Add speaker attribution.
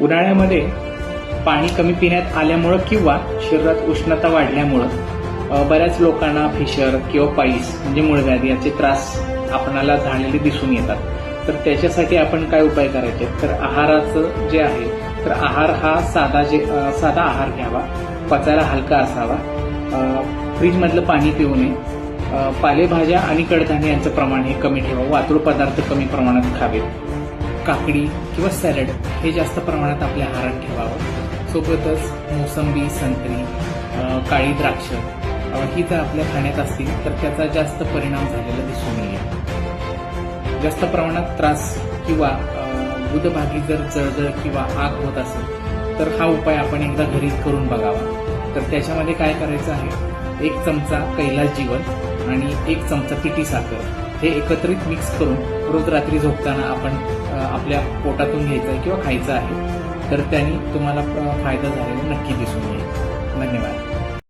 Speaker 1: उन्हाळ्यामध्ये पाणी कमी पिण्यात आल्यामुळं किंवा शरीरात उष्णता वाढल्यामुळं बऱ्याच लोकांना फिशर किंवा पाईस म्हणजे मुळव्याध याचे त्रास आपणाला झालेले दिसून येतात. तर त्याच्यासाठी आपण काय उपाय करायचे? तर आहाराचं जे आहे तर आहार हा साधा जे साधा आहार घ्यावा पचायला हलका असावा. फ्रीजमधलं पाणी पिऊ नये. पालेभाज्या आणि कडधान्य यांचं प्रमाण हे कमी ठेवावं. वातुळ पदार्थ कमी प्रमाणात खावेत काकडी किंवा सॅलड हे जास्त प्रमाणात आपल्या आहारात ठेवावं. सोबतच मोसंबी संत्री काळी द्राक्ष ही जर आपल्या खाण्यात असतील तर त्याचा जास्त परिणाम झालेला दिसून येईल. जास्त प्रमाणात त्रास किंवा बुधभागी जर जळजळ किंवा आग होत असेल तर हा उपाय आपण एकदा घरीच करून बघावा. तर त्याच्यामध्ये काय करायचं आहे? एक चमचा कैलास जीवन आणि एक चमचा पिठी साखर हे एकत्रित मिक्स करून रोज रात्री झोपताना आपण आपल्या पोटातून घ्यायचं आहे किंवा खायचं आहे तर त्यांनी तुम्हाला फायदा झालेला नक्की दिसून येईल. धन्यवाद.